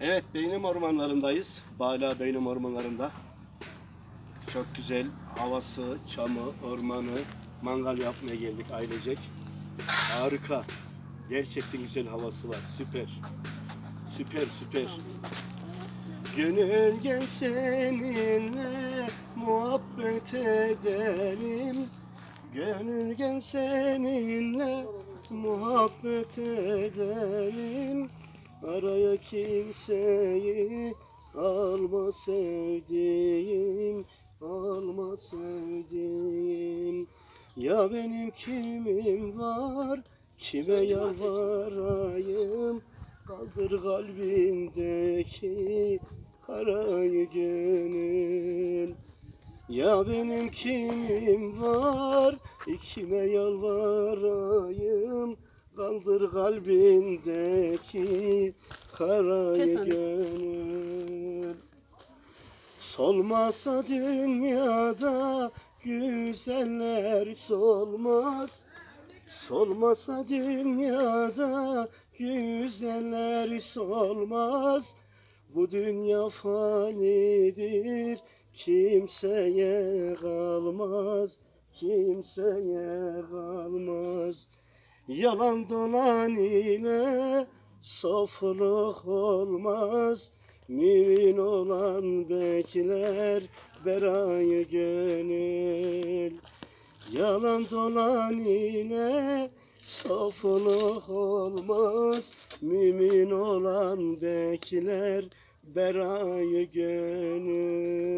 Evet, Beynim Ormanlarındayız. Bala Beynim Ormanlarında. Çok güzel havası, çamı, ormanı, mangal yapmaya geldik ailecek. Harika. Gerçekten güzel havası var. Süper. Süper, süper. Gönül gel seninle muhabbet edelim. Gönül gel seninle muhabbet edelim. Araya kimseyi alma sevdiğim, alma sevdiğim. Ya benim kimim var, kime yalvarayım? Kaldır kalbindeki karayı gönül. Ya benim kimim var, kime yalvarayım? Kaldır kalbindeki karayı gönül. Solmasa dünyada güzeller solmaz. Solmasa dünyada güzeller solmaz. Bu dünya fanidir, kimseye kalmaz, kimseye kalmaz. Yalan dolan ile sofluk olmaz. Mümin olan bekler berayı gönül. Yalan dolan ile sofluk olmaz. Mümin olan bekler berayı gönül.